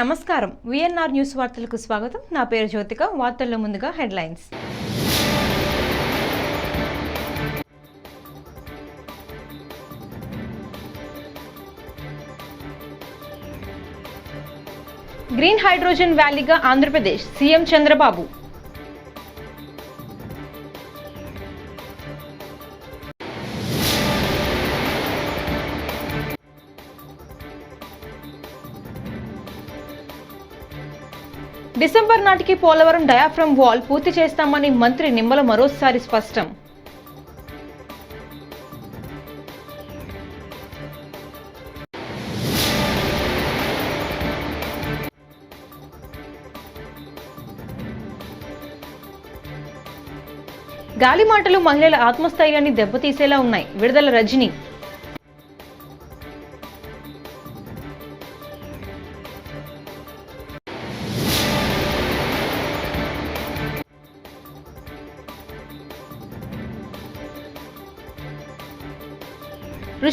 నమస్కారం. VNR news వార్తలకు స్వాగతం. నా పేరు జ్యోతిక. వార్తల్లో ముందుగా హెడ్లైన్స్. గ్రీన్ హైడ్రోజన్ వ్యాలీగా ఆంధ్రప్రదేశ్ సీఎం చంద్రబాబు. డిసెంబర్ నాటికి పోలవరం డయాఫ్రమ్ వాల్ పూర్తి చేస్తామని మంత్రి నిమ్మల మరోసారి స్పష్టం. గాలి మాటలు మహిళల ఆత్మస్థైర్యాన్ని దెబ్బతీసేలా ఉన్నాయి. విడుదల రజనీ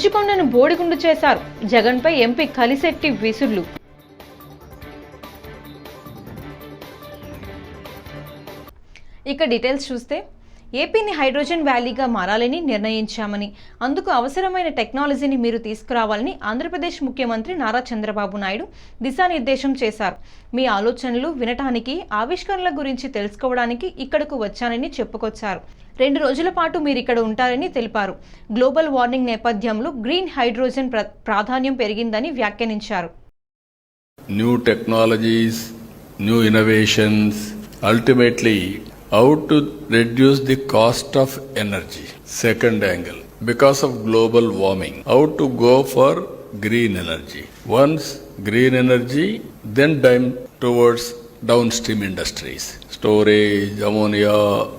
రుషికొండను బోడిగుండు చేశారు. జగన్పై ఎంపీ కలిశెట్టి విసుర్లు. ఇక డీటెయిల్స్ చూస్తే ఏపీని హైడ్రోజన్ వ్యాలీగా మారాలని నిర్ణయించామని అందుకు అవసరమైన టెక్నాలజీని మీరు తీసుకురావాలని ఆంధ్రప్రదేశ్ ముఖ్యమంత్రి నారా చంద్రబాబు నాయుడు దిశానిర్దేశం చేశారు. మీ ఆలోచనలు వినటానికి ఆవిష్కరణల గురించి తెలుసుకోవడానికి ఇక్కడకు వచ్చానని చెప్పుకొచ్చారు. రెండు రోజుల పాటు మీరు ఇక్కడ ఉంటారని తెలిపారు. గ్లోబల్ వార్మింగ్ నేపథ్యంలో గ్రీన్ హైడ్రోజన్ ప్రాధాన్యం పెరిగిందని వ్యాఖ్యానించారు. New technologies new innovations ultimately how to reduce the cost of energy. Second angle, because of global warming, how to go for green energy. Once green energy, then time towards downstream industries, storage, ammonia,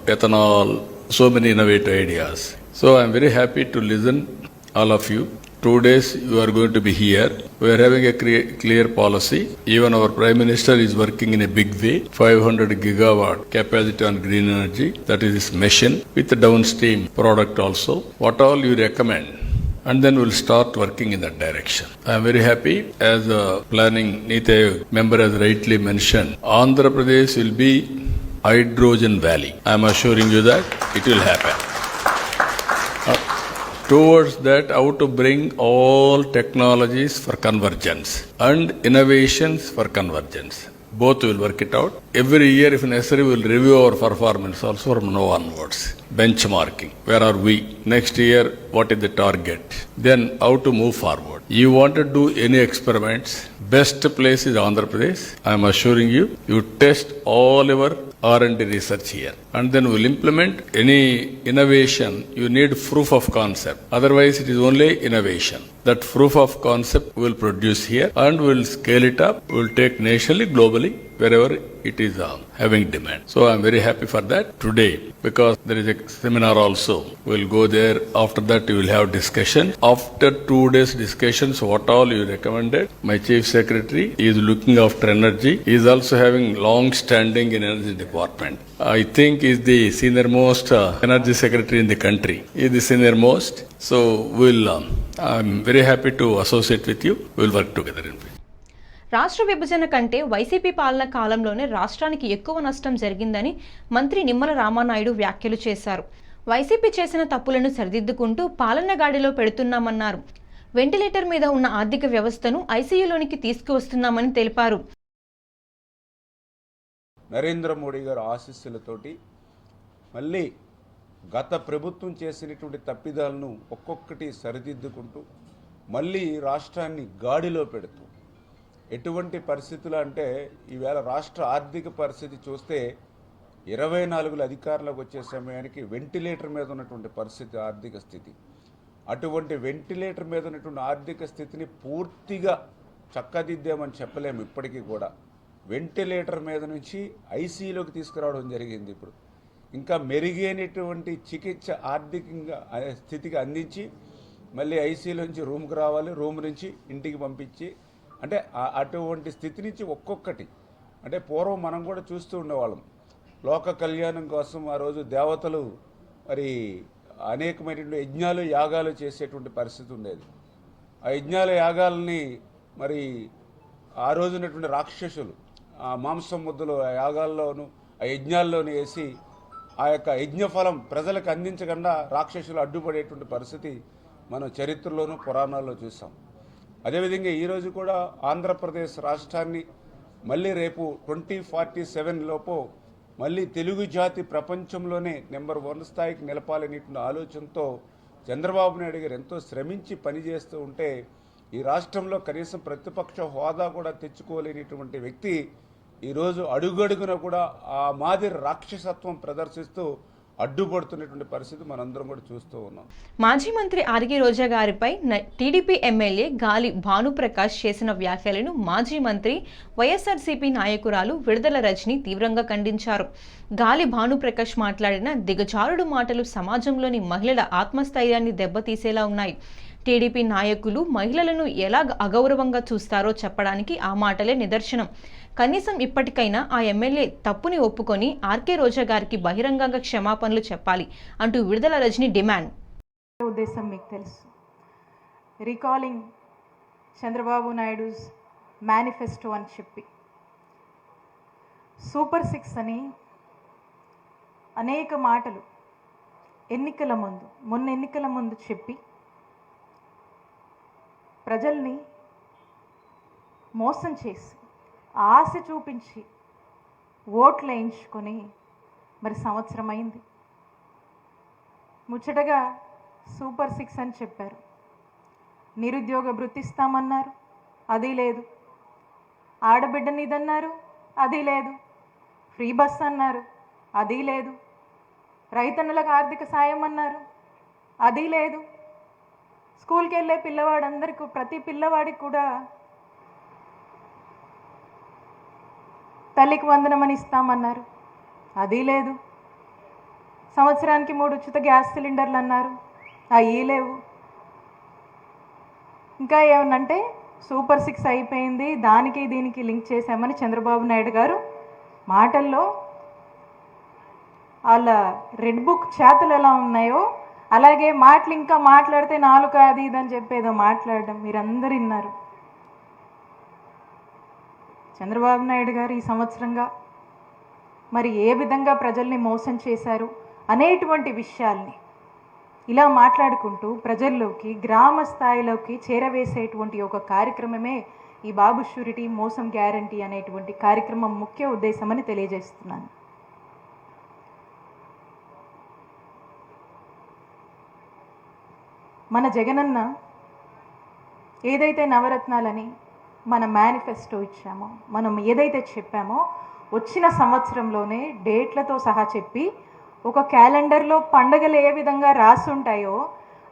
ethanol, so many innovative ideas. So I'm very happy to listen all of you. Two days you are going to be here. We are having a clear policy. Even our Prime Minister is working in a big way. 500 gigawatt capacity on green energy. That is his mission with the downstream product also. What all you recommend? And then we'll start working in that direction. I am very happy as a planning Niti member has rightly mentioned. Andhra Pradesh will be hydrogen valley. I am assuring you that it will happen towards that how to bring all technologies for convergence and innovations for convergence. Both will work it out every year if necessary we will review our performance also from now onwards benchmarking where are we next year what is the target then how to move forward you want to do any experiments best place is andhra pradesh i am assuring you you test all your R&D research here. And then we'll implement any innovation, you need proof of concept. Otherwise, it is only innovation. That proof of concept we'll produce here and we'll scale it up. We'll take nationally, globally, wherever it is uh, having demand. So I'm very happy for that today because there is a seminar also. We'll go there. After that, you will have discussion. After two days discussions, what all you recommended, my chief secretary is looking after energy. He is also having long standing in energy department. I think is the senior most uh, energy secretary in the country. He is the senior most. So we'll. Um, I'm very happy to associate with you. We'll work together in. రాష్ట్ర విభజన కంటే YCP పాలన కాలంలోనే రాష్ట్రానికి ఎక్కువ నష్టం జరిగిందని మంత్రి నిమ్మల రామానాయుడు వ్యాఖ్యలు చేశారు. వైసీపీ చేసిన తప్పులను సరిదిద్దుకుంటూ పాలన గాడిలో పెడుతున్నామన్నారు. వెంటిలేటర్ మీద ఉన్న ఆర్థిక వ్యవస్థను ఐసీయూలోనికి తీసుకువస్తున్నామని తెలిపారు. నరేంద్ర మోడీ గారు ఆశీస్సులతోటి మళ్ళీ గత ప్రభుత్వం చేసినటువంటి తప్పిదాలను ఒక్కొక్కటి సరిదిద్దుకుంటూ మళ్ళీ రాష్ట్రాన్ని గాడిలో పెడుతూ ఎటువంటి పరిస్థితులు అంటే ఈవేళ రాష్ట్ర ఆర్థిక పరిస్థితి చూస్తే ఇరవై నాలుగులో అధికారంలోకి వచ్చే సమయానికి వెంటిలేటర్ మీద ఉన్నటువంటి పరిస్థితి ఆర్థిక స్థితి. అటువంటి వెంటిలేటర్ మీద ఉన్నటువంటి ఆర్థిక స్థితిని పూర్తిగా చక్కదిద్దామని చెప్పలేము ఇప్పటికీ కూడా. వెంటిలేటర్ మీద నుంచి ఐసీలోకి తీసుకురావడం జరిగింది ఇప్పుడు. ఇంకా మెరుగైనటువంటి చికిత్స ఆర్థికంగా స్థితికి అందించి మళ్ళీ ఐసీలోంచి రూమ్కి రావాలి రూమ్ నుంచి ఇంటికి పంపించి అంటే అటువంటి స్థితి నుంచి ఒక్కొక్కటి. అంటే పూర్వం మనం కూడా చూస్తూ ఉండేవాళ్ళం. లోక కళ్యాణం కోసం ఆ రోజు దేవతలు మరి అనేకమైనటువంటి యజ్ఞాలు యాగాలు చేసేటువంటి పరిస్థితి ఉండేది. ఆ యజ్ఞాల యాగాలని మరి ఆ రోజునటువంటి రాక్షసులు ఆ మాంసం ముద్దలు ఆ యాగాల్లోను ఆ యజ్ఞాల్లోనూ వేసి ఆ యొక్క యజ్ఞఫలం ప్రజలకు అందించకుండా రాక్షసులు అడ్డుపడేటువంటి పరిస్థితి మనం చరిత్రలోనూ పురాణాల్లో చూసాం. అదేవిధంగా ఈరోజు కూడా ఆంధ్రప్రదేశ్ రాష్ట్రాన్ని మళ్ళీ రేపు ట్వంటీ ఫార్టీ సెవెన్ లోపు మళ్ళీ తెలుగు జాతి ప్రపంచంలోనే నెంబర్ వన్ స్థాయికి నిలపాలనేటువంటి ఆలోచనతో చంద్రబాబు నాయుడు గారు ఎంతో శ్రమించి పనిచేస్తూ ఉంటే ఈ రాష్ట్రంలో కనీసం ప్రతిపక్ష హోదా కూడా తెచ్చుకోలేనిటువంటి వ్యక్తి ఈరోజు అడుగడుగున కూడా ఆ మాదిరి రాక్షసత్వం ప్రదర్శిస్తూ అడ్డుపడుతున్నటువంటి పరిస్థితి మనందరం కూడా చూస్తూ ఉన్నాం. మాజీ మంత్రి ఆర్గి రోజా గారిపై టీడీపీ ఎమ్మెల్యే గాలి భానుప్రకాష్ చేసిన వ్యాఖ్యలను మాజీ మంత్రి వైఎస్ఆర్సీపీ నాయకురాలు విడుదల రజని తీవ్రంగా ఖండించారు. గాలి భానుప్రకాష్ మాట్లాడిన దిగజారుడు మాటలు సమాజంలోని మహిళల ఆత్మస్థైర్యాన్ని దెబ్బతీసేలా ఉన్నాయి. టీడీపీ నాయకులు మహిళలను ఎలా అగౌరవంగా చూస్తారో చెప్పడానికి ఆ మాటలే నిదర్శనం. కనీసం ఇప్పటికైనా ఆ ఎమ్మెల్యే తప్పుని ఒప్పుకొని ఆర్కే రోజా గారికి బహిరంగంగా క్షమాపణలు చెప్పాలి అంటూ విడుదల రజని డిమాండ్. ఉద్దేశం మీకు తెలుసు. రీకాలింగ్ చంద్రబాబు నాయుడుస్ మేనిఫెస్టో అని చెప్పి. సూపర్ సిక్స్ అని అనేక మాటలు ఎన్నికల ముందు మొన్న ఎన్నికల ముందు చెప్పి ప్రజల్ని మోసం చేసి ఆశ చూపించి ఓట్లు వేయించుకొని మరి సంవత్సరం అయింది ముచ్చటగా సూపర్ సిక్స్ అని చెప్పారు. నిరుద్యోగ వృత్తిస్తామన్నారు. అది లేదు. ఆడబిడ్డని ఇదన్నారు అది లేదు. ఫ్రీ బస్ అన్నారు. అది లేదు. రైతన్నులకు ఆర్థిక సాయం అన్నారు. అది లేదు. స్కూల్కి వెళ్ళే పిల్లవాడందరికీ ప్రతి పిల్లవాడికి కూడా తల్లికి వందనమని ఇస్తామన్నారు. అది లేదు. సంవత్సరానికి మూడు ఉచిత గ్యాస్ సిలిండర్లు అన్నారు. అయ్యి లేవు. ఇంకా ఏమన్నంటే సూపర్ సిక్స్ అయిపోయింది. దానికి దీనికి లింక్ చేశామని చంద్రబాబు నాయుడు గారు మాటల్లో వాళ్ళ రెడ్ బుక్ చేతలు ఎలా ఉన్నాయో అలాగే మాటలు ఇంకా మాట్లాడితే నాలుక అది ఇది అని చెప్పేదో మాట్లాడడం. మీరందరూ విన్నారు. చంద్రబాబు నాయుడు గారు ఈ సంవత్సరంగా మరి ఏ విధంగా ప్రజల్ని మోసం చేశారు అనేటువంటి విషయాల్ని ఇలా మాట్లాడుకుంటూ ప్రజల్లోకి గ్రామ స్థాయిలోకి చేరవేసేటువంటి ఒక కార్యక్రమమే ఈ బాబు షూరిటీ మోసం గ్యారంటీ అనేటువంటి కార్యక్రమం ముఖ్య ఉద్దేశమని తెలియజేస్తున్నాను. మన జగనన్న ఏదైతే నవరత్నాలని మన మేనిఫెస్టో ఇచ్చామో. మనం ఏదైతే చెప్పామో వచ్చిన సంవత్సరంలోనే డేట్లతో సహా చెప్పి ఒక క్యాలెండర్లో పండగలు ఏ విధంగా రాసి ఉంటాయో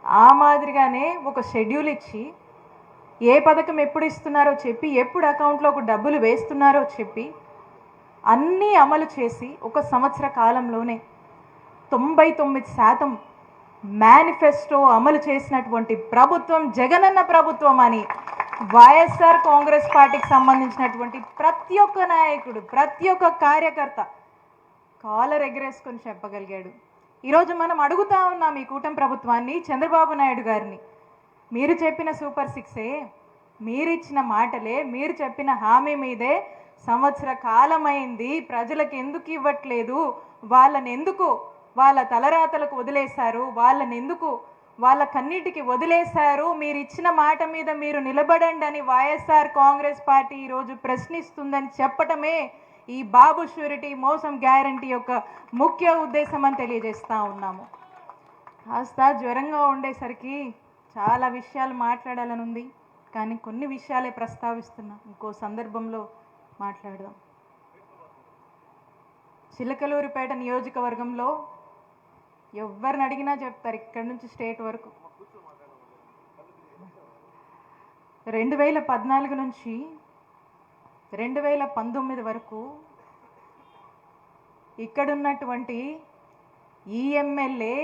ఆ మాదిరిగానే ఒక షెడ్యూల్ ఇచ్చి ఏ పథకం ఎప్పుడు ఇస్తున్నారో చెప్పి ఎప్పుడు అకౌంట్లోకి డబ్బులు వేస్తున్నారో చెప్పి అన్నీ అమలు చేసి ఒక సంవత్సర కాలంలోనే తొంభై తొమ్మిది శాతం మేనిఫెస్టో అమలు చేసినటువంటి ప్రభుత్వం జగనన్న ప్రభుత్వం అని వైఎస్ఆర్ కాంగ్రెస్ పార్టీకి సంబంధించినటువంటి ప్రతి ఒక్క నాయకుడు ప్రతి ఒక్క కార్యకర్త కాలర్ ఎగరేసుకొని చెప్పగలిగాడు. ఈరోజు మనం అడుగుతా ఉన్నాం ఈ కూటమి ప్రభుత్వాన్ని చంద్రబాబు నాయుడు గారిని. మీరు చెప్పిన సూపర్ సిక్సే మీరిచ్చిన మాటలే మీరు చెప్పిన హామీ మీదే సంవత్సర కాలమైంది ప్రజలకు ఎందుకు ఇవ్వట్లేదు వాళ్ళని ఎందుకు వాళ్ళ తలరాతలకు వదిలేశారు వాళ్ళని ఎందుకు వాళ్ళ కన్నిటికి వదిలేశారు. మీరు ఇచ్చిన మాట మీద మీరు నిలబడండి అని వైఎస్ఆర్ కాంగ్రెస్ పార్టీ ఈరోజు ప్రశ్నిస్తుందని చెప్పటమే ఈ బాబు షూరిటీ మోసం గ్యారంటీ యొక్క ముఖ్య ఉద్దేశం అని తెలియజేస్తా ఉన్నాము. కాస్త జ్వరంగా ఉండేసరికి చాలా విషయాలు మాట్లాడాలని ఉంది. కానీ కొన్ని విషయాలే ప్రస్తావిస్తున్నా. ఇంకో సందర్భంలో మాట్లాడదాం. చిలకలూరిపేట నియోజకవర్గంలో ఎవరిని అడిగినా చెప్తారు ఇక్కడి నుంచి స్టేట్ వరకు. రెండు వేల పద్నాలుగు నుంచి రెండు వేల పంతొమ్మిది వరకు ఇక్కడున్నటువంటి ఈఎంఎల్ఏ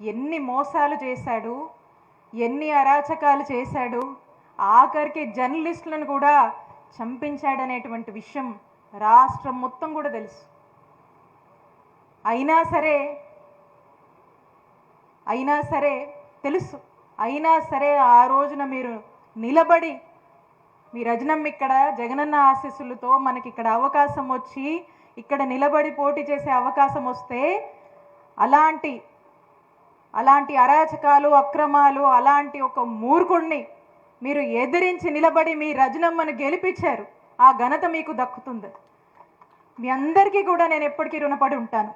ఎన్ని మోసాలు చేశాడు ఎన్ని అరాచకాలు చేశాడు ఆఖరికి జర్నలిస్టులను కూడా చంపించాడనేటువంటి విషయం రాష్ట్రం మొత్తం కూడా తెలుసు. అయినా సరే అయినా సరే తెలుసు. అయినా సరే ఆ రోజున మీరు నిలబడి మీ రజనమ్మ ఇక్కడ జగనన్న ఆశీస్సులతో మనకి ఇక్కడ అవకాశం వచ్చి ఇక్కడ నిలబడి పోటీ చేసే అవకాశం వస్తే అలాంటి అలాంటి అరాచకాలు అక్రమాలు అలాంటి ఒక మూర్ఖుడిని మీరు ఎదిరించి నిలబడి మీ రజనమ్మను గెలిపించారు. ఆ ఘనత మీకు దక్కుతుంది. మీ అందరికీ కూడా నేను ఎప్పటికీ రుణపడి ఉంటాను.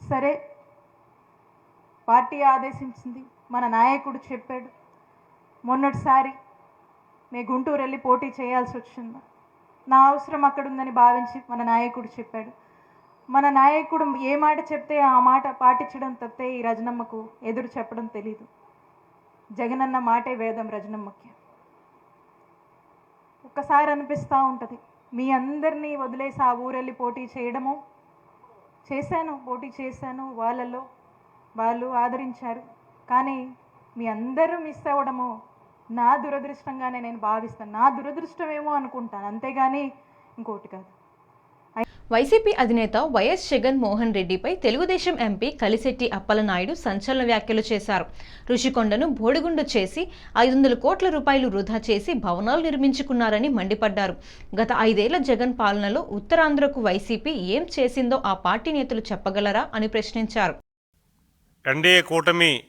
సరే. పార్టీ ఆదేశించింది. మన నాయకుడు చెప్పాడు. మొన్నటిసారి మీ గుంటూరు వెళ్ళి పోటీ చేయాల్సి వచ్చింది. నా అవసరం అక్కడ ఉందని భావించి మన నాయకుడు చెప్పాడు. మన నాయకుడు ఏ మాట చెప్తే ఆ మాట పాటించడం తప్పితే ఈ రజనమ్మకు ఎదురు చెప్పడం తెలీదు. జగనన్న మాటే వేదం రజనమ్మకి. ఒక్కసారి అనిపిస్తూ ఉంటుంది. మీ అందరినీ వదిలేసి ఆ ఊరెళ్ళి పోటీ చేయడము? చేశాను పోటీ చేశాను వాళ్ళలో. వాళ్ళు ఆదరించారు. కానీ మీ అందరూ మిస్ అవ్వడము నా దురదృష్టంగానే నేను భావిస్తాను. నా దురదృష్టమేమో అనుకుంటాను. అంతేగాని ఇంకోటి కాదు. వైసీపీ అధినేత వైఎస్ జగన్ మోహన్ రెడ్డిపై తెలుగుదేశం ఎంపీ కలిశెట్టి అప్పలనాయుడు సంచలన వ్యాఖ్యలు చేశారు. రుషికొండను బోడిగుండు చేసి ఐదు వందల కోట్ల రూపాయలు వృధా చేసి భవనాలు నిర్మించుకున్నారని మండిపడ్డారు. గత ఐదేళ్ళ జగన్ పాలనలో ఉత్తరాంధ్రకు వైసీపీ ఏం చేసిందో ఆ పార్టీ నేతలు చెప్పగలరా అని ప్రశ్నించారు. ఎన్డీఏ కూటమి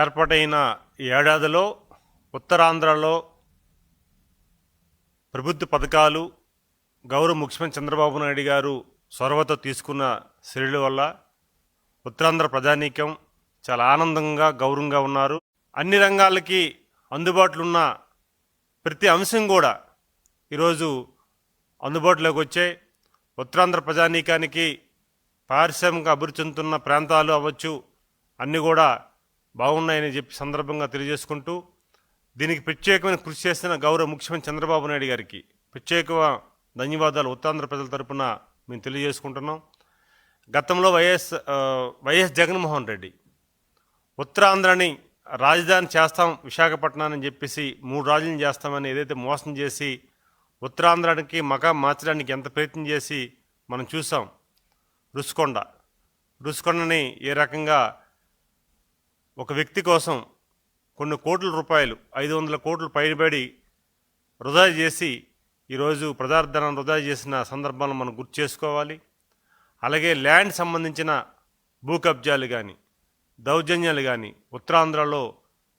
ఏర్పాటైన ఈ ఏడాదిలో ఉత్తరాంధ్రలో ప్రభుత్వ పథకాలు గౌరవ ముఖ్యమంత్రి చంద్రబాబు నాయుడు గారు చొరవతో తీసుకున్న చర్యల వల్ల ఉత్తరాంధ్ర ప్రజానీకం చాలా ఆనందంగా గౌరవంగా ఉన్నారు. అన్ని రంగాలకి అందుబాటులో ఉన్న ప్రతి అంశం కూడా ఈరోజు అందుబాటులోకి వచ్చాయి. ఉత్తరాంధ్ర ప్రజానీకానికి పారిశ్రామిక అభివృద్ధి చెందుతున్న ప్రాంతాలు అవ్వచ్చు అన్నీ కూడా బాగున్నాయని చెప్పి సందర్భంగా తెలియజేసుకుంటూ దీనికి ప్రత్యేకమైన కృషి చేసిన గౌరవ ముఖ్యమంత్రి చంద్రబాబు నాయుడు గారికి ప్రత్యేక ధన్యవాదాలు. ఉత్తరాంధ్ర ప్రజల తరపున మేము తెలియజేసుకుంటున్నాం. గతంలో వైఎస్ వైఎస్ జగన్మోహన్ రెడ్డి ఉత్తరాంధ్రని రాజధాని చేస్తాం విశాఖపట్నాన్ని చెప్పేసి మూడు రాజులను చేస్తామని ఏదైతే మోసం చేసి ఉత్తరాంధ్రానికి మకా మార్చడానికి ఎంత ప్రయత్నం చేసి మనం చూసాం. రుషికొండ రుషికొండని ఏ రకంగా ఒక వ్యక్తి కోసం కొన్ని కోట్ల రూపాయలు ఐదు వందల కోట్లు పైబడి వృధా చేసి ఈరోజు ప్రజాధనం వృధా చేసిన సందర్భాలను మనం గుర్తు చేసుకోవాలి. అలాగే ల్యాండ్ సంబంధించిన భూ కబ్జాలు కానీ దౌర్జన్యాలు కానీ ఉత్తరాంధ్రలో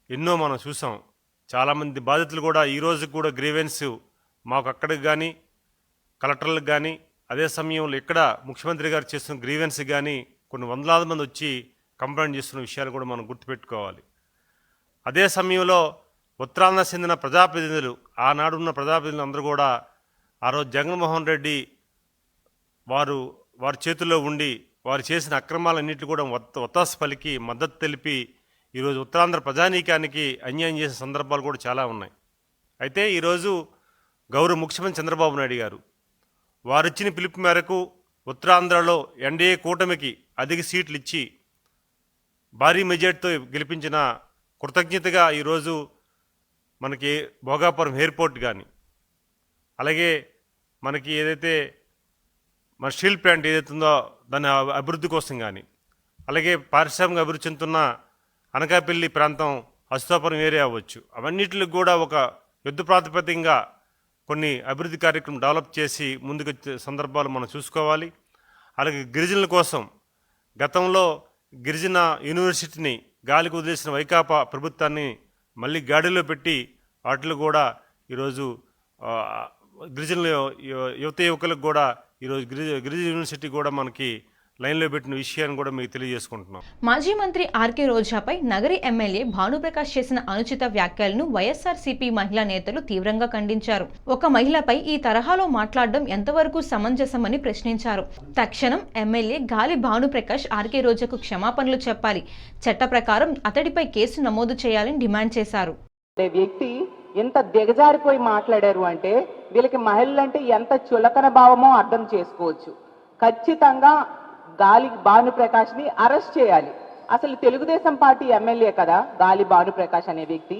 ఎన్నో మనం చూసాం. చాలామంది బాధితులు కూడా ఈ కూడా గ్రీవెన్స్ మాకు అక్కడికి కానీ కలెక్టర్లకు కానీ అదే సమయంలో ఇక్కడ ముఖ్యమంత్రి గారు చేస్తున్న గ్రీవెన్స్ కానీ కొన్ని వందలాది మంది వచ్చి కంప్లైంట్ చేస్తున్న విషయాలు కూడా మనం గుర్తుపెట్టుకోవాలి. అదే సమయంలో ఉత్తరాంధ్ర చెందిన ప్రజాప్రతినిధులు ఆనాడు ఉన్న ప్రజాప్రతినిధులు అందరూ కూడా ఆ రోజు జగన్మోహన్ రెడ్డి వారు వారి చేతుల్లో ఉండి వారు చేసిన అక్రమాలన్నింటినీ కూడా ఒత్తాస పలికి మద్దతు తెలిపి ఈరోజు ఉత్తరాంధ్ర ప్రజానీకానికి అన్యాయం చేసిన సందర్భాలు కూడా చాలా ఉన్నాయి. అయితే ఈరోజు గౌరవ ముఖ్యమంత్రి చంద్రబాబు నాయుడు గారు వారిచ్చిన పిలుపు మేరకు ఉత్తరాంధ్రలో ఎన్డీఏ కూటమికి అధిక సీట్లు ఇచ్చి భారీ మెజార్టీతో గెలిపించిన కృతజ్ఞతగా ఈరోజు మనకి భోగాపురం ఎయిర్పోర్ట్ కానీ అలాగే మనకి ఏదైతే మన స్టీల్ ప్లాంట్ ఏదైతే ఉందో దాని అభివృద్ధి కోసం కానీ అలాగే పారిశ్రామిక అభివృద్ధి చెందుతున్న అనకాపల్లి ప్రాంతం అస్తాపురం ఏరియా అవ్వచ్చు. అవన్నిటికి కూడా ఒక యుద్ధ ప్రాతిపదికంగా కొన్ని అభివృద్ధి కార్యక్రమం డెవలప్ చేసి ముందుకు సందర్భాలు మనం చూసుకోవాలి. అలాగే గిరిజనుల కోసం గతంలో గిరిజన యూనివర్సిటీని గాలికి వదిలేసిన వైకాపా ప్రభుత్వాన్ని మళ్ళీ గాడిలో పెట్టి వాటిలో కూడా ఈరోజు గిరిజన యువత యువకులకు కూడా ఈరోజు గిరిజ గిరిజన యూనివర్సిటీ కూడా మనకి లైన్లో పెట్టిన విషయాన్ని కూడా మీకు తెలియజేసుకుంటున్నాం. మాజీ మంత్రి ఆర్కే రోజాపై నగరి ఎమ్మెల్యే భానుప్రకాష్ చేసిన అనుచిత వ్యాఖ్యలను వైఎస్ఆర్సీపీ మహిళా నేతలు తీవ్రంగా ఖండించారు. ఒక మహిళపై ఈ తరహాలో మాట్లాడడం ఎంతవరకు సమంజసమని ప్రశ్నించారు. తక్షణం ఎమ్మెల్యే గాలి భానుప్రకాష్ ఆర్కే రోజాకు క్షమాపణలు చెప్పాలి. చట్ట ప్రకారం అతడిపై కేసు నమోదు చేయాలని డిమాండ్ చేశారు. వ్యక్తి ఎంత దిగజారిపోయి మాట్లాడారు అంటే వీళ్ళకి మహిళలంటే ఎంత చులకన భావమో అర్థం చేసుకోవచ్చు. ఖచ్చితంగా గాలి భానుప్రకాష్ని అరెస్ట్ చేయాలి. అసలు తెలుగుదేశం పార్టీ ఎమ్మెల్యే కదా గాలి భానుప్రకాష్ అనే వ్యక్తి.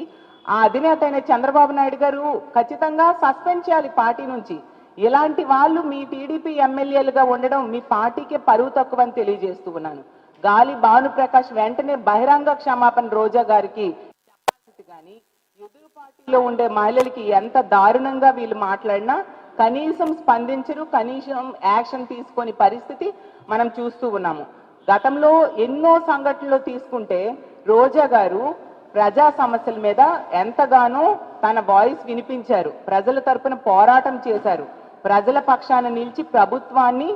ఆ అధినేత అయిన చంద్రబాబు నాయుడు గారు ఖచ్చితంగా సస్పెండ్ చేయాలి పార్టీ నుంచి. ఇలాంటి వాళ్ళు మీ టీడీపీ ఎమ్మెల్యేలుగా ఉండడం మీ పార్టీకే పరువు తక్కువ అని తెలియజేస్తూ ఉన్నాను. గాలి భానుప్రకాష్ వెంటనే బహిరంగ క్షమాపణ రోజా గారికి కానీ ఎదురు పార్టీలో ఉండే మహిళలకి ఎంత దారుణంగా వీళ్ళు మాట్లాడినా కనీసం స్పందించరు కనీసం యాక్షన్ తీసుకొని పరిస్థితి మనం చూస్తూ ఉన్నాము. గతంలో ఎన్నో సంఘటనలు తీసుకుంటే రోజా గారు ప్రజా సమస్యల మీద ఎంతగానో తన వాయిస్ వినిపించారు. ప్రజల తరపున పోరాటం చేశారు. ప్రజల పక్షాన నిలిచి ప్రభుత్వాన్ని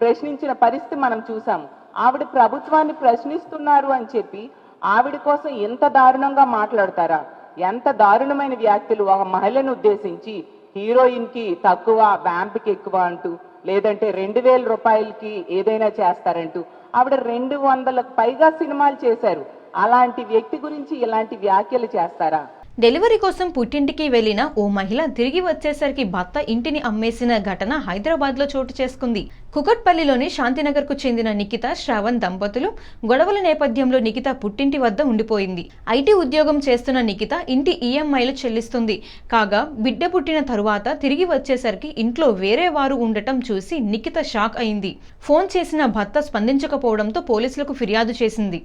ప్రశ్నించిన పరిస్థితి మనం చూసాము ఆవిడ ప్రభుత్వాన్ని ప్రశ్నిస్తున్నారు అని చెప్పి ఆవిడ కోసం ఎంత దారుణంగా మాట్లాడతారా? ఎంత దారుణమైన వ్యాఖ్యలు ఒక మహిళను ఉద్దేశించి హీరోయిన్కి తక్కువ వ్యాంప్కి ఎక్కువ అంటూ లేదంటే రెండు వేల రూపాయలకి ఏదైనా చేస్తారంటూ. ఆవిడ రెండు వందలకు పైగా సినిమాలు చేశారు. అలాంటి వ్యక్తి గురించి ఇలాంటి వ్యాఖ్యలు చేస్తారా? డెలివరీ కోసం పుట్టింటికి వెళ్ళిన ఓ మహిళ తిరిగి వచ్చేసరికి భర్త ఇంటిని అమ్మేసిన ఘటన హైదరాబాద్లో చోటు చేసుకుంది. కుకట్పల్లిలోని శాంతినగర్కు చెందిన నిఖిత శ్రావణ్ దంపతులు గొడవల నేపథ్యంలో నిఖిత పుట్టింటి వద్ద ఉండిపోయింది. ఐటీ ఉద్యోగం చేస్తున్న నిఖిత ఇంటి ఈఎంఐలు చెల్లిస్తుంది. కాగా బిడ్డ పుట్టిన తరువాత తిరిగి వచ్చేసరికి ఇంట్లో వేరే వారు ఉండటం చూసి నిఖిత షాక్ అయింది. ఫోన్ చేసిన భర్త స్పందించకపోవడంతో పోలీసులకు ఫిర్యాదు చేసింది.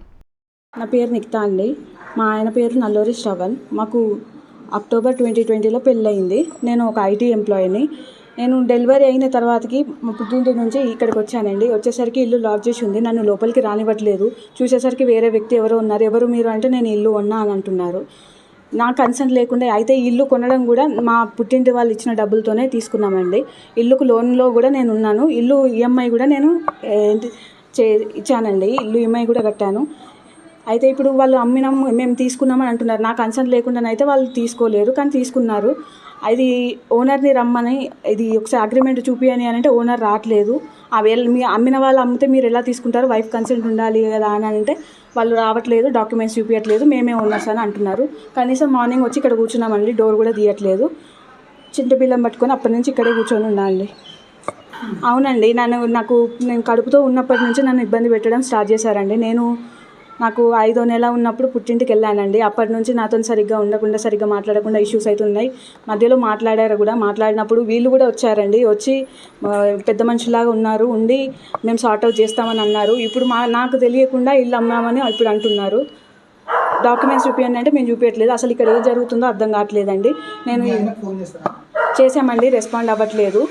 నా పేరు నిక్తా అండి. మా ఆయన పేరు నల్లూరి శ్రవణ్. మాకు అక్టోబర్ ట్వంటీ ట్వంటీలో పెళ్ళయింది. నేను ఒక ఐటీ ఎంప్లాయీని. నేను డెలివరీ అయిన తర్వాతకి మా పుట్టింటి నుంచి ఇక్కడికి వచ్చానండి. వచ్చేసరికి ఇల్లు లాక్ చేసి ఉంది. నన్ను లోపలికి రానివ్వట్లేదు. చూసేసరికి వేరే వ్యక్తి ఎవరో ఉన్నారు. ఎవరు మీరు అంటే నేను ఇల్లు ఉన్నా అని అంటున్నారు. నా కన్సర్న్ లేకుండా అయితే ఇల్లు కొనడం కూడా మా పుట్టింటి వాళ్ళు ఇచ్చిన డబ్బులతోనే తీసుకున్నామండి. ఇల్లుకు లోన్లో కూడా నేను ఉన్నాను. ఇల్లు ఈఎంఐ కూడా నేను చే ఇచ్చానండి. ఇల్లు ఈఎంఐ కూడా కట్టాను. అయితే ఇప్పుడు వాళ్ళు అమ్మినాం మేము తీసుకున్నామని అంటున్నారు. నాకు కన్సర్న్ లేకుండా అయితే వాళ్ళు తీసుకోలేరు కానీ తీసుకున్నారు. అది ఓనర్ని రమ్మని ఇది ఒకసారి అగ్రిమెంట్ చూపియని అని అంటే ఓనర్ రావట్లేదు ఆ వేళ మీ అమ్మిన వాళ్ళు అమ్మితే మీరు ఎలా తీసుకుంటారు? వైఫ్ కన్సెంట్ ఉండాలి కదా అని అంటే వాళ్ళు రావట్లేదు డాక్యుమెంట్స్ చూపించట్లేదు మేమే ఓనర్స్ అని అంటున్నారు. కనీసం మార్నింగ్ వచ్చి ఇక్కడ కూర్చున్నామండి డోర్ కూడా తీయట్లేదు. చింత బిల్లం పట్టుకొని అప్పటి నుంచి ఇక్కడే కూర్చొని ఉండాలండి అవునండి నన్ను నాకు నేను కడుపుతో ఉన్నప్పటి నుంచి నన్ను ఇబ్బంది పెట్టడం స్టార్ట్ చేశారండి. నేను నాకు ఐదో నెల ఉన్నప్పుడు పుట్టింటికి వెళ్ళానండి. అప్పటి నుంచి నాతో సరిగ్గా ఉండకుండా సరిగ్గా మాట్లాడకుండా ఇష్యూస్ అవుతున్నాయి మధ్యలో మాట్లాడారు కూడా. మాట్లాడినప్పుడు వీళ్ళు కూడా వచ్చారండి. వచ్చి పెద్ద మనుషులాగా ఉన్నారు. ఉండి మేము సార్ట్ అవుట్ చేస్తామని అన్నారు. ఇప్పుడు మా నాకు తెలియకుండా ఇల్లు అమ్మామని ఇప్పుడు అంటున్నారు. డాక్యుమెంట్స్ చూపించండి అంటే మేము చూపించట్లేదు అసలు ఇక్కడ ఏం జరుగుతుందో అర్థం కావట్లేదండి. నేను చేసామండి రెస్పాండ్ అవ్వట్లేదు.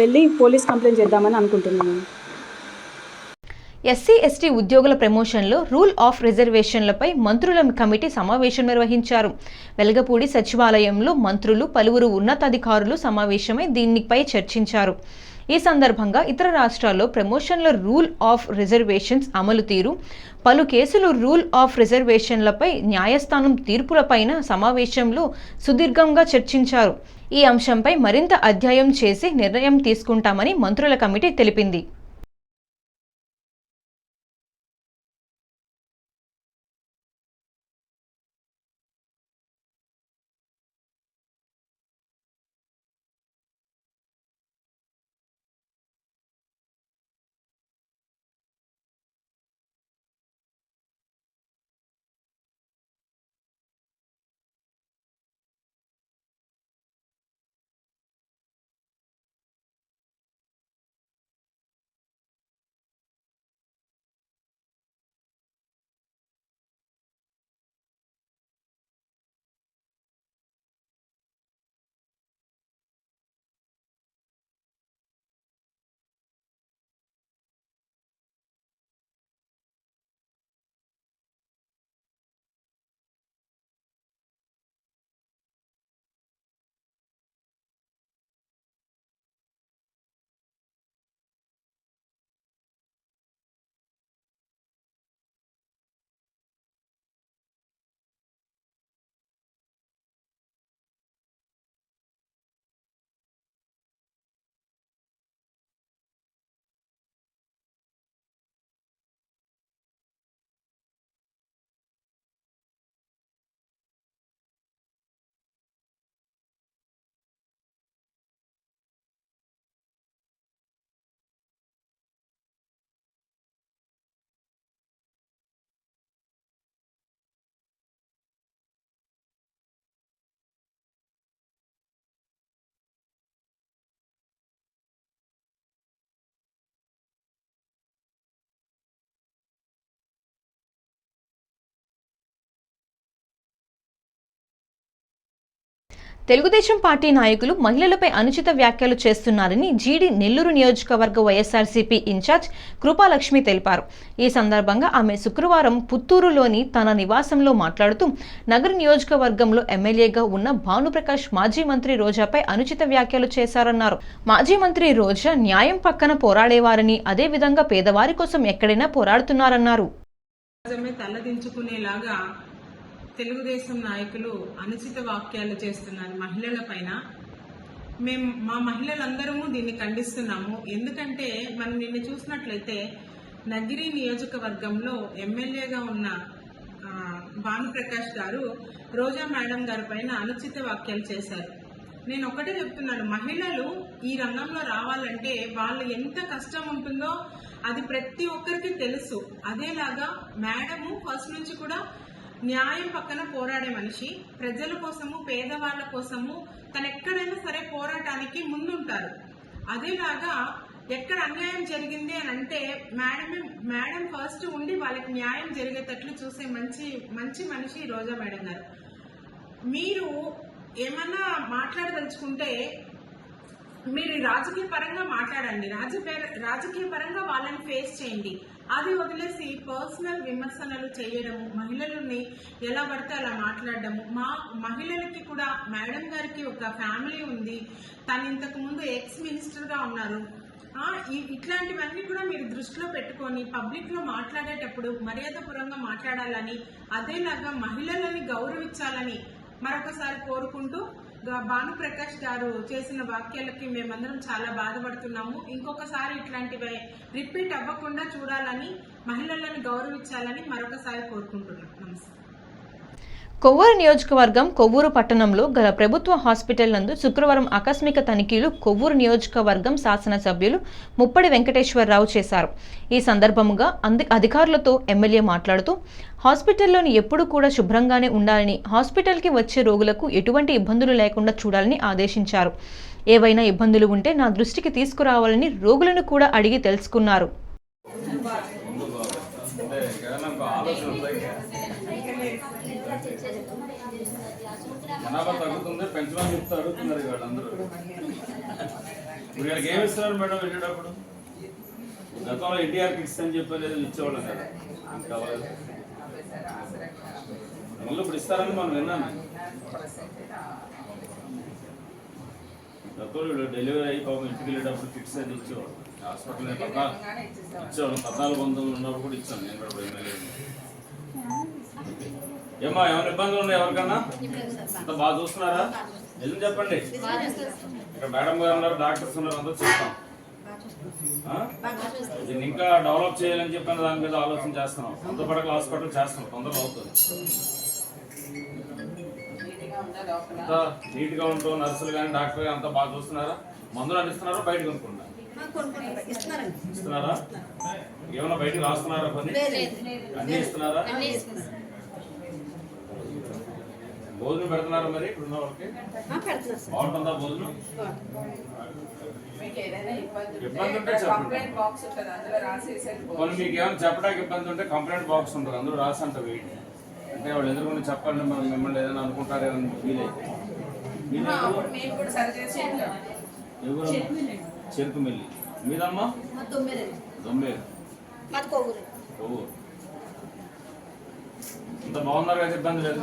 వెళ్ళి పోలీస్ కంప్లైంట్ చేద్దామని అనుకుంటున్నాను. ఎస్సీ ఎస్టీ ఉద్యోగుల ప్రమోషన్లో రూల్ ఆఫ్ రిజర్వేషన్లపై మంత్రుల కమిటీ సమావేశం నిర్వహించారు. వెలగపూడి సచివాలయంలో మంత్రులు పలువురు ఉన్నతాధికారులు సమావేశమై దీనిపై చర్చించారు. ఈ సందర్భంగా ఇతర రాష్ట్రాల్లో ప్రమోషన్ల రూల్ ఆఫ్ రిజర్వేషన్స్ అమలు తీరు పలు కేసులు రూల్ ఆఫ్ రిజర్వేషన్లపై న్యాయస్థానం తీర్పులపైన సమావేశంలో సుదీర్ఘంగా చర్చించారు. ఈ అంశంపై మరింత అధ్యయనం చేసి నిర్ణయం తీసుకుంటామని మంత్రుల కమిటీ తెలిపింది. తెలుగుదేశం పార్టీ నాయకులు మహిళలపై అనుచిత వ్యాఖ్యలు చేస్తున్నారని జీడి నెల్లూరు నియోజకవర్గ వైఎస్ఆర్సీపీ ఇన్ఛార్జ్ కృపాలక్ష్మి తెలిపారు. ఈ సందర్భంగా ఆమె శుక్రవారం పుత్తూరులోని తన నివాసంలో మాట్లాడుతూ నగర నియోజకవర్గంలో ఎమ్మెల్యేగా ఉన్న భానుప్రకాష్ మాజీ మంత్రి రోజాపై అనుచిత వ్యాఖ్యలు చేశారన్నారు. మాజీ మంత్రి రోజా న్యాయం పక్కన పోరాడేవారని అదేవిధంగా పేదవారి కోసం ఎక్కడైనా పోరాడుతున్నారన్నారు. తలదించుకునేలాగా తెలుగుదేశం నాయకులు అనుచిత వాక్యాలు చేస్తున్నారు మహిళల పైన. మేము మా మహిళలందరము దీన్ని ఖండిస్తున్నాము. ఎందుకంటే మనం నిన్న చూసినట్లయితే నగిరి నియోజకవర్గంలో ఎమ్మెల్యేగా ఉన్న భానుప్రకాష్ గారు రోజా మేడం గారి పైన అనుచిత వాక్యాలు చేశారు. నేను ఒకటే చెప్తున్నాను మహిళలు ఈ రంగంలో రావాలంటే వాళ్ళు ఎంత కష్టం ఉంటుందో అది ప్రతి ఒక్కరికి తెలుసు. అదేలాగా మేడము ఫస్ట్ నుంచి కూడా న్యాయం పక్కన పోరాడే మనిషి ప్రజల కోసము పేదవాళ్ళ కోసము తను ఎక్కడైనా సరే పోరాటానికి ముందుంటారు. అదేలాగా ఎక్కడ అన్యాయం జరిగింది అని అంటే మేడమే మేడం ఫస్ట్ ఉండి వాళ్ళకి న్యాయం జరిగేటట్లు చూసే మంచి మంచి మనిషి రోజా మేడం గారు. మీరు ఏమన్నా మాట్లాడదలుచుకుంటే మీరు రాజకీయ పరంగా మాట్లాడండి. రాజకీయ రాజకీయ పరంగా వాళ్ళని ఫేస్ చేయండి. అది వదిలేసి పర్సనల్ విమర్శనలు చేయడము మహిళలని ఎలా పడితే అలా మాట్లాడడము. మా మహిళలకి కూడా మేడం గారికి ఒక ఫ్యామిలీ ఉంది. తను ఇంతకు ముందు ఎక్స్ మినిస్టర్గా ఉన్నారు. ఇట్లాంటివన్నీ కూడా మీరు దృష్టిలో పెట్టుకొని పబ్లిక్లో మాట్లాడేటప్పుడు మర్యాదపూర్వంగా మాట్లాడాలని అదేలాగా మహిళలని గౌరవించాలని మరొకసారి కోరుకుంటూ భానుప్రకాష్ గారు చేసిన వాక్యాలకి మేమందరం చాలా బాధపడుతున్నాము. ఇంకొకసారి ఇట్లాంటివి రిపీట్ అవ్వకుండా చూడాలని మహిళలను గౌరవించాలని మరొకసారి కోరుకుంటున్నాం. కొవ్వూరు నియోజకవర్గం కొవ్వూరు పట్టణంలో గల ప్రభుత్వ హాస్పిటల్ నందు శుక్రవారం ఆకస్మిక తనిఖీలు కొవ్వూరు నియోజకవర్గం శాసనసభ్యులు ముప్పడి వెంకటేశ్వరరావు చేశారు. ఈ సందర్భముగా అంది అధికారులతో ఎమ్మెల్యే మాట్లాడుతూ హాస్పిటల్లోని ఎప్పుడు కూడా శుభ్రంగానే ఉండాలని హాస్పిటల్కి వచ్చే రోగులకు ఎటువంటి ఇబ్బందులు లేకుండా చూడాలని ఆదేశించారు. ఏవైనా ఇబ్బందులు ఉంటే నా దృష్టికి తీసుకురావాలని రోగులను కూడా అడిగి తెలుసుకున్నారు. పెంచమని అడుగుతున్నారు ఇక వాళ్ళందరూ వీళ్ళకి ఏమి ఇస్తున్నారు మేడం వెళ్ళేటప్పుడు? గతంలో ఎన్టీఆర్ కిట్స్ అని చెప్పలేదు ఇచ్చేవాళ్ళం కదా. కావాలి. మళ్ళీ ఇప్పుడు ఇస్తారని మనం విన్నాను గతంలో డెలివరీ అయ్యి పాపం ఇంటికి వెళ్ళేటప్పుడు కిట్స్ అది ఇచ్చేవాళ్ళు. హాస్పిటల్ పద్నాలుగు ఇచ్చేవాళ్ళం. పద్నాలుగు వందలు ఉన్నప్పుడు కూడా ఇచ్చాను నేను కూడా ఎమ్మెల్యే ఏమా ఏమైనా ఇబ్బందులు ఉన్నాయి ఎవరికన్నా? అంత బాగా చూస్తున్నారా? నిజం చెప్పండి. ఇక్కడ మేడం గారు ఉన్నారు డాక్టర్స్ ఉన్నారు అందరూ చెప్తాం? దీన్ని ఇంకా డెవలప్ చేయాలని చెప్పిన దాని మీద ఆలోచన చేస్తున్నాం. సొంత పడకల హాస్పిటల్ చేస్తున్నాం తొందరలో అవుతుంది అంతా నీట్గా ఉంటూ నర్సులు కానీ డాక్టర్ కానీ అంతా బాగా చూస్తున్నారా? మందులు అందిస్తున్నారా? బయట కొనుక్కున్నారా ఇస్తున్నారా? ఏమైనా బయటకు రాస్తున్నారా కొన్ని? అన్ని ఇస్తున్నారా? భోజనం పెడుతున్నారా మరి ఇప్పుడు ఉన్న వాళ్ళకి బాగుంటుందా భోజనం? ఇబ్బంది ఉంటే చెప్పండి. కొన్ని మీకు ఏమైనా చెప్పడానికి ఇబ్బంది ఉంటే కంప్లైంట్ బాక్స్ ఉంటుంది అందరూ రాసి అంట వెయిట్ అంటే వాళ్ళు ఎదురుకొని చెప్పండి మనం మిమ్మల్ని ఏదైనా అనుకుంటారేమో ఫీల్ అయితే ఎవరు చెరుకు మిల్లి. మీదమ్మా? దొమ్మేరు ఓ ఇంత బాగున్నారు కదా ఇబ్బంది లేదు.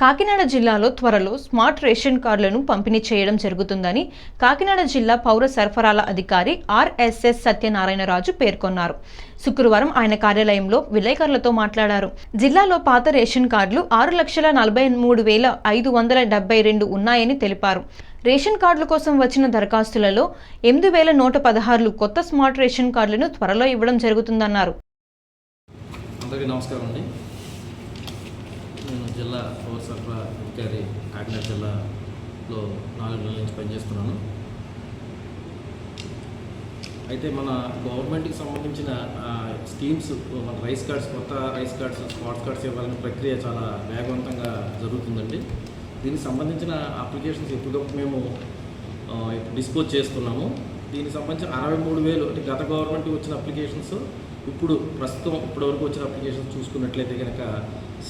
కాకినాడ జిల్లాలో త్వరలో స్మార్ట్ రేషన్ కార్డులను పంపిణీ చేయడం జరుగుతుందని కాకినాడ జిల్లా పౌర సరఫరాల అధికారి ఆర్ఎస్ఎస్ సత్యనారాయణరాజు పేర్కొన్నారు. శుక్రవారం ఆయన కార్యాలయంలో విలేకరులతో మాట్లాడారు. జిల్లాలో పాత రేషన్ కార్డులు ఆరు లక్షల నలభై మూడు వేల ఐదు వందల డెబ్బై రెండు ఉన్నాయని తెలిపారు. రేషన్ కార్డుల కోసం వచ్చిన దరఖాస్తులలో ఎనిమిది వేల నూట పదహారులు కొత్త స్మార్ట్ రేషన్ కార్డులను త్వరలో ఇవ్వడం జరుగుతుందన్నారు. అందరికీ నమస్కారం అండి నేను జిల్లా పౌర సరఫరా అధికారి కాకినాడ జిల్లాలో నాలుగు నెలల నుంచి పనిచేస్తున్నాను. అయితే మన గవర్నమెంట్కి సంబంధించిన స్కీమ్స్ మన రైస్ కార్డ్స్ కొత్త రైస్ కార్డ్స్ స్పాట్స్ కార్డ్స్ ఇవ్వాలనే ప్రక్రియ చాలా వేగవంతంగా జరుగుతుందండి. దీనికి సంబంధించిన అప్లికేషన్స్ ఎప్పటికప్పుడు మేము డిస్పోజ్ చేస్తున్నాము. దీనికి సంబంధించిన అరవై మూడు వేలు అంటే గత గవర్నమెంట్కి వచ్చిన అప్లికేషన్స్ ఇప్పుడు ప్రస్తుతం ఇప్పటివరకు వచ్చిన అప్లికేషన్స్ చూసుకున్నట్లయితే కనుక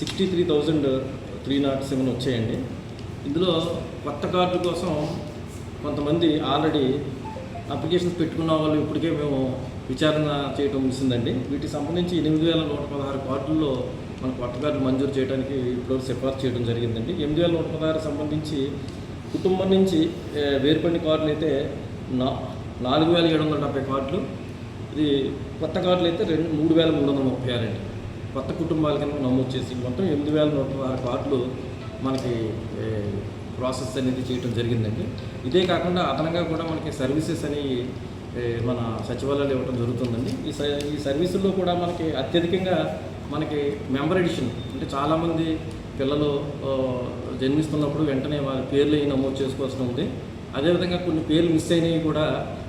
sixty three thousand three naught seven వచ్చాయండి. ఇందులో కొత్త కార్డు కోసం కొంతమంది ఆల్రెడీ అప్లికేషన్స్ పెట్టుకున్న వాళ్ళు ఇప్పటికే మేము విచారణ చేయడం ముగిసిందండి. వీటికి సంబంధించి ఎనిమిది వేల నూట పదహారు కార్డుల్లో మన కొత్త కార్డు మంజూరు చేయడానికి ఇప్పుడు సిఫార్సు చేయడం జరిగిందండి. ఎనిమిది వేల నూట పదహారు సంబంధించి కుటుంబం నుంచి వేరుపడిన కార్డులు అయితే నా నాలుగు వేల ఏడు వందల డెబ్బై కార్డులు ఇది కొత్త కార్డులు అయితే రెండు మూడు వేల మూడు వందల ముప్పై ఆరు అండి. కొత్త కుటుంబాల కింద నమోదు చేసి మొత్తం ఎనిమిది వేల నూట పదహారు కార్డులు మనకి ప్రాసెస్ అనేది చేయడం జరిగిందండి. ఇదే కాకుండా అదనంగా కూడా మనకి సర్వీసెస్ అని మన సచివాలయాలు ఇవ్వడం జరుగుతుందండి. ఈ స ఈ సర్వీసుల్లో కూడా మనకి అత్యధికంగా మనకి మెంబర్ ఎడిషన్ అంటే చాలామంది పిల్లలు జన్మిస్తున్నప్పుడు వెంటనే వారి పేర్లు అవి నమోదు చేసుకోవాల్సి ఉంది. అదేవిధంగా కొన్ని పేర్లు మిస్ అయినవి కూడా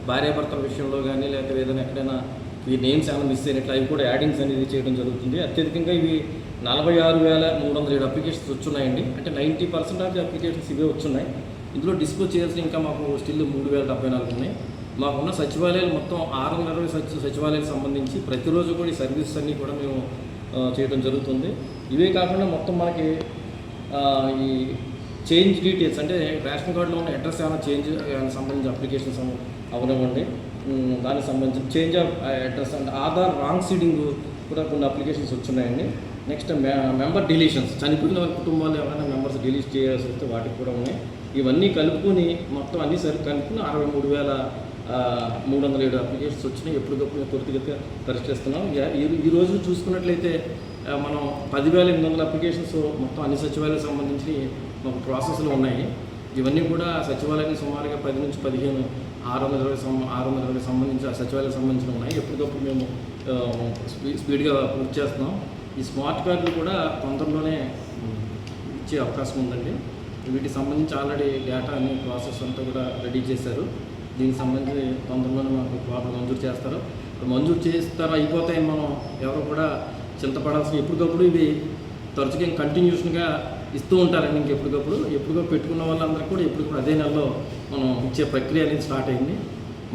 భార్యాభర్తల విషయంలో కానీ లేకపోతే ఏదైనా ఎక్కడైనా ఈ నేమ్స్ ఏమైనా మిస్ అయినట్లు అవి కూడా యాడింగ్స్ అనేది చేయడం జరుగుతుంది. అత్యధికంగా ఇవి నలభై ఆరు వేల మూడు వందల ఏడు అప్లికేషన్స్ వచ్చున్నాయండి. అంటే ninety percent of the applications ఇవే వచ్చున్నాయి. ఇందులో డిస్పోజ్ చేయాల్సిన ఇంకా మాకు స్టిల్ మూడు వేల డెబ్బై నాలుగు ఉన్నాయి. మాకున్న సచివాలయాలు మొత్తం ఆరు వందల అరవై సచి సచివాలయాలకు సంబంధించి ప్రతిరోజు కూడా ఈ సర్వీసెస్ అన్నీ కూడా మేము చేయడం జరుగుతుంది. ఇవే కాకుండా మొత్తం మనకి ఈ చేంజ్ డీటెయిల్స్ అంటే రేషన్ కార్డులో ఉన్న అడ్రస్ ఏమైనా చేంజ్ సంబంధించిన అప్లికేషన్స్ అవనివ్వండి. దానికి సంబంధించిన change of address and Aadhaar wrong seeding కూడా కొన్ని అప్లికేషన్స్ వచ్చున్నాయండి. Next member deletions. చనిపోయిన వారి కుటుంబాలు ఎవరైనా మెంబర్స్ డిలీట్ చేయాల్సి వస్తే వాటికి కూడా ఉన్నాయి. ఇవన్నీ కలుపుకొని మొత్తం అన్ని సరి కలుపుకుని అరవై మూడు వేల మూడు వందల ఏడు అప్లికేషన్స్ వచ్చినాయి. ఎప్పటికప్పుడు త్వరితగతిగా పరిశీలిస్తున్నాం ఈ రోజు చూసుకున్నట్లయితే మనం పదివేల ఎనిమిది వందల అప్లికేషన్స్ మొత్తం అన్ని సచివాలయాలకు సంబంధించి మాకు ప్రాసెస్లో ఉన్నాయి. ఇవన్నీ కూడా సచివాలయానికి సుమారుగా పది నుంచి పదిహేను ఆరు వందల ఇరవై ఆరు వందల ఇరవై సంబంధించి సచివాలయాలకు సంబంధించిన ఉన్నాయి. ఎప్పటికప్పుడు మేము స్పీడ్గా పూర్తి చేస్తున్నాం. ఈ స్మార్ట్ కార్డులు కూడా తొందరలోనే ఇచ్చే అవకాశం ఉందండి. వీటికి సంబంధించి ఆల్రెడీ డేటా అన్ని ప్రాసెస్ అంతా కూడా రెడీ చేశారు. దీనికి సంబంధించి తొందరలోనే మాకు వాళ్ళు మంజూరు చేస్తారు. మంజూరు చేస్తారు అయిపోతాయని మనం ఎవరు కూడా చింతపడాల్సిన ఎప్పటికప్పుడు ఇవి తరచుగా కంటిన్యూషన్గా ఇస్తూ ఉంటారండి ఇంకెప్పటికప్పుడు ఎప్పటికప్పుడు. పెట్టుకున్న వాళ్ళందరికీ కూడా ఎప్పటికప్పుడు అదే నెలలో మనం ఇచ్చే ప్రక్రియ అనేది స్టార్ట్ అయింది.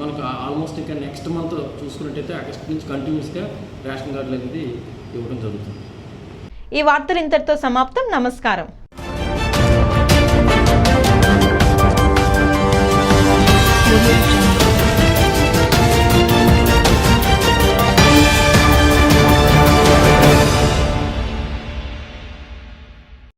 మనకు ఆల్మోస్ట్ ఇంకా నెక్స్ట్ మంత్ చూసుకున్నట్టయితే ఆగస్ట్ నుంచి కంటిన్యూస్గా రేషన్ కార్డులు అనేది ఇవ్వడం జరుగుతుంది. ఈ వార్తలు ఇంతటితో సమాప్తం. నమస్కారం. Audio